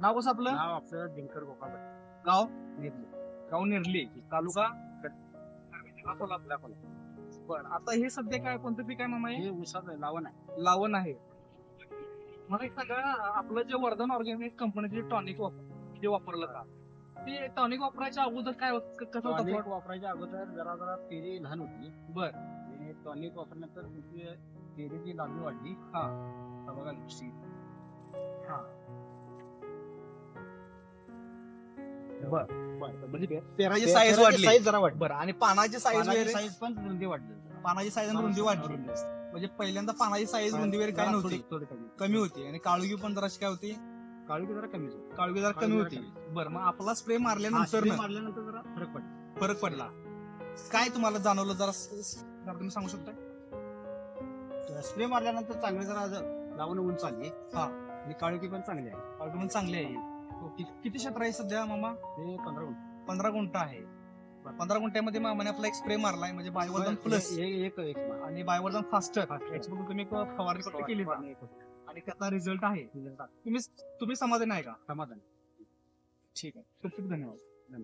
नाव कसं आपलं? नाव आपलं दिनकर गोपाळ गाव? निर्ली. गाव निर्ली. तालुका अकोला आपल्या अकोला. बर आता हे सध्या काय कोणतं पीक आहे मामा हे हे उसाचं आहे, लावण आहे. लावण आहे. मला एक सांगा आपलं जे वर्धन ऑर्गॅनिक कंपनीचे टॉनिक वापर जे वापरलं का? ते टॉनिक वापरायच्या अगोदर काय होत- क- कसं होतं टॉनिक plot? वापरायच्या अगोदर जरा जरा पेरी लहान होती. बर. आणि टॉनिक वापरल्यानंतर तुमची पेरीची लांबी वाढली. हा. आता बघा नुसती. बर बरं. म्हणजे पेराची साईज वाढली. साईज जरा बरं आणि पानाची साईज वगैरे? साईज पण रुंदी वाढली. पानाची साईज आणि रुंदी वाढली. म्हणजे पहिल्यांदा पानाची साईज रुंदी वगैरे काय नव्हती? कमी. कमी होती. आणि काळुगी पण जराशी काय होती? काळजी जरा होती. काळुगी जरा कमी काळुगी होती. बरं मग आपला स्प्रे मारल्यानंतर मारल्यानंतर जरा फरक पडला. फरक पडला. काय तुम्हाला जाणवलं जरा जरा तुम्ही सांगू शकता? स्प्रे मारल्यानंतर चांगले जरा लावून उंच आली हा. आणि काळुकी पण चांगली आहे. काळुगी पण चांगली आहे. ओके किती क्षेत्र आहे सध्या मामा? ते पंधरा गुंठ. पंधरा गुंठ आहे. पंधरा गुंठ्यामध्ये मामाने आपला एक स्प्रे मारलाय म्हणजे बायोवर्धन हे- प्लस हे- एक एक. आणि बायोवर्धन फास्टर Faster. याच्याबरोबर तुम्ही एक फवारणी फक्त केली का? फवारणी एक आणि त्याचा रिझल्ट आहे. तुम्ही तुम्ही समाधान आहे का? समाधान. ठीक आहे. खूप खूप धन्यवाद.